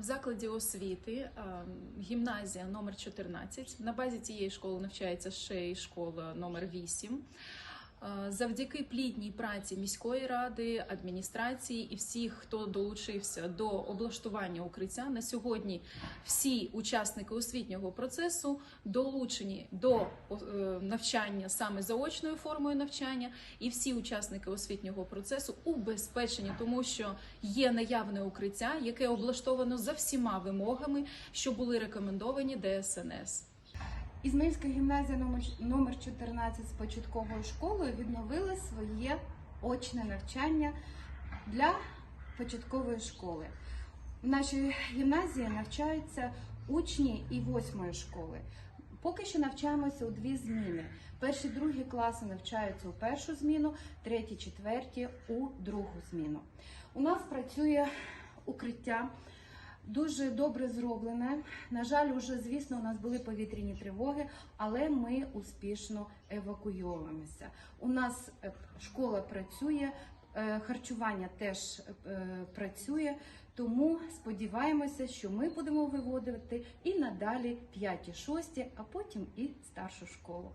в закладі освіти е, гімназія номер 14. На базі цієї школи навчається ще й школа номер 8. Е, Завдяки плідній праці міської ради, адміністрації і всіх, хто долучився до облаштування укриття, на сьогодні всі учасники освітнього процесу долучені до е, навчання саме заочною формою навчання, і всі учасники освітнього процесу убезпечені, тому що є наявне укриття, яке облаштовано за всіма вимогами, що були рекомендовані ДСНС. Ізмаїльська гімназія номер- номер 14 з початковою школою відновили своє очне навчання для початкової школи. В нашій гімназії навчаються учні і восьмої школи. Поки що навчаємося у дві зміни. Перші, другі класи навчаються у першу зміну, треті, четверті у другу зміну. У нас працює укриття дуже добре зроблене. На жаль, уже звісно, у нас були повітряні тривоги, але ми успішно евакуйовуємося. У нас е, школа працює, е, харчування теж е, працює. Тому сподіваємося, що ми будемо виводити і надалі 5-6, а потім і старшу школу.